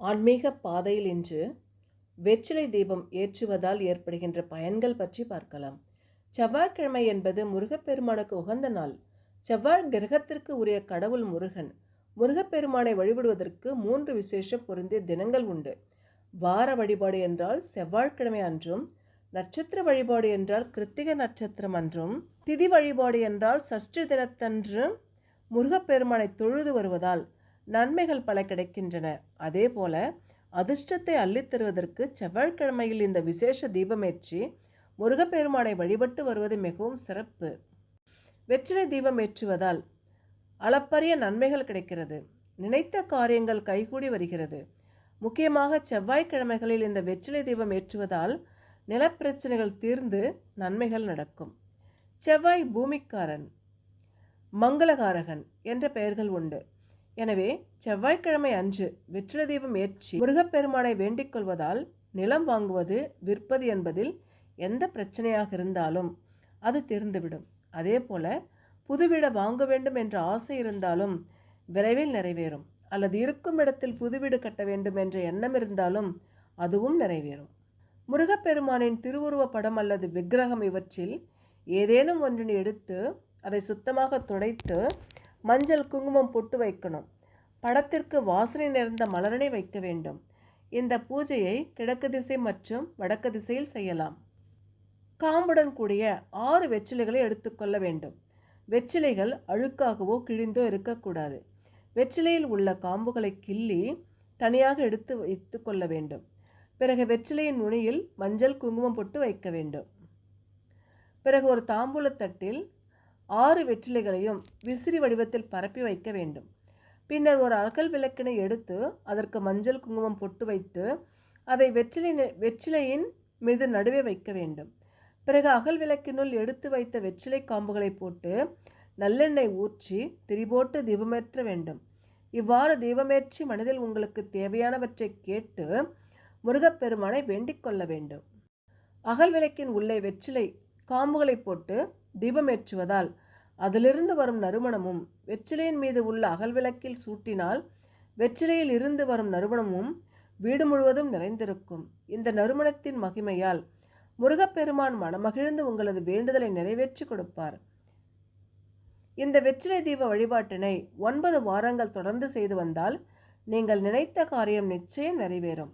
ஆன்மீக பாதையில் இன்று வெற்றிலை தீபம் ஏற்றுவதால் ஏற்படுகின்ற பயன்கள் பற்றி பார்க்கலாம். செவ்வாய்க்கிழமை என்பது முருகப்பெருமானுக்கு உகந்த நாள். செவ்வாய் கிரகத்திற்கு உரிய கடவுள் முருகன். முருகப்பெருமானை வழிபடுவதற்கு மூன்று விசேஷம் பொருந்திய தினங்கள் உண்டு. வார வழிபாடு என்றால் செவ்வாய்க்கிழமை அன்றும் நட்சத்திர வழிபாடு என்றால் கிருத்திக நட்சத்திரம் அன்றும் திதி வழிபாடு என்றால் சஷ்டி தினத்தன்று முருகப்பெருமானை தொழுது வருவதால் நன்மைகள் பல கிடைக்கின்றன. அதே போல அதிர்ஷ்டத்தை அள்ளித்தருவதற்கு செவ்வாய்க்கிழமையில் இந்த விசேஷ தீபமேற்றி முருகப்பெருமானை வழிபட்டு வருவது மிகவும் சிறப்பு. வெற்றிலை தீபம் ஏற்றுவதால் அளப்பரிய நன்மைகள் கிடைக்கிறது. நினைத்த காரியங்கள் கைகூடி வருகிறது. முக்கியமாக செவ்வாய்க்கிழமைகளில் இந்த வெற்றிலை தீபம் ஏற்றுவதால் நிலப்பிரச்சனைகள் தீர்ந்து நன்மைகள் நடக்கும். செவ்வாய் பூமிக்காரன் மங்களகாரகன் என்ற பெயர்கள் உண்டு. எனவே செவ்வாய்க்கிழமை அன்று வெற்றிலை தீபம் ஏற்றி முருகப்பெருமானை வேண்டிக் கொள்வதால் நிலம் வாங்குவது விற்பது என்பதில் எந்த பிரச்சனையாக இருந்தாலும் அது தீர்ந்துவிடும். அதே போல புது வீடை வாங்க வேண்டும் என்ற ஆசை இருந்தாலும் விரைவில் நிறைவேறும். அல்லது இருக்கும் இடத்தில் புது வீடு கட்ட வேண்டும் என்ற எண்ணம் இருந்தாலும் அதுவும் நிறைவேறும். முருகப்பெருமானின் திருவுருவ படம் அல்லது விக்கிரகம் இவற்றில் ஏதேனும் ஒன்றினை எடுத்து அதை சுத்தமாக துடைத்து மஞ்சள் குங்குமம் பொட்டு வைக்கணும். படத்திற்கு வாசனை நிறைந்த மலரனை வைக்க வேண்டும். இந்த பூஜையை கிழக்கு திசை மற்றும் வடக்கு திசையில் செய்யலாம். காம்புடன் கூடிய ஆறு வெற்றிலைகளை எடுத்துக்கொள்ள வேண்டும். வெற்றிலைகள் அழுக்காகவோ கிழிந்தோ இருக்கக்கூடாது. வெற்றிலையில் உள்ள காம்புகளை கிள்ளி தனியாக எடுத்து வைத்து கொள்ள வேண்டும். பிறகு வெற்றிலையின் நுனியில் மஞ்சள் குங்குமம் போட்டு வைக்க வேண்டும். பிறகு ஒரு தாம்பூலத்தட்டில் ஆறு வெற்றிலைகளையும் விசிறி வடிவத்தில் பரப்பி வைக்க வேண்டும். பின்னர் ஒரு அகல் விளக்கினை எடுத்து அதற்கு மஞ்சள் குங்குமம் பொட்டு வைத்து அதை வெற்றிலை வெற்றிலையின் மீது நடுவே வைக்க வேண்டும். பிறகு அகல் விளக்கினுள் எடுத்து வைத்த வெற்றிலை காம்புகளை போட்டு நல்லெண்ணெய் ஊற்றி திரிபோட்டு தீபமேற்ற வேண்டும். இவ்வாறு தீபமேற்றி மனதில் உங்களுக்கு தேவையானவற்றை கேட்டு முருகப்பெருமானை வேண்டிக் கொள்ள வேண்டும். அகல் விளக்கின் உள்ளே வெற்றிலை காம்புகளை போட்டு தீபமேற்றுவதால் அதிலிருந்து வரும் நறுமணமும் வெற்றிலையின் மீது உள்ள அகல் விளக்கில் சூட்டினால் வெற்றிலையில் இருந்து வரும் நறுமணமும் வீடு முழுவதும் நிறைந்திருக்கும். இந்த நறுமணத்தின் மகிமையால் முருகப்பெருமான் மனமகிழ்ந்து உங்களது வேண்டுதலை நிறைவேற்றி கொடுப்பார். இந்த வெற்றிலை தீப வழிபாட்டினை ஒன்பது வாரங்கள் தொடர்ந்து செய்து வந்தால் நீங்கள் நினைத்த காரியம் நிச்சயம் நிறைவேறும்.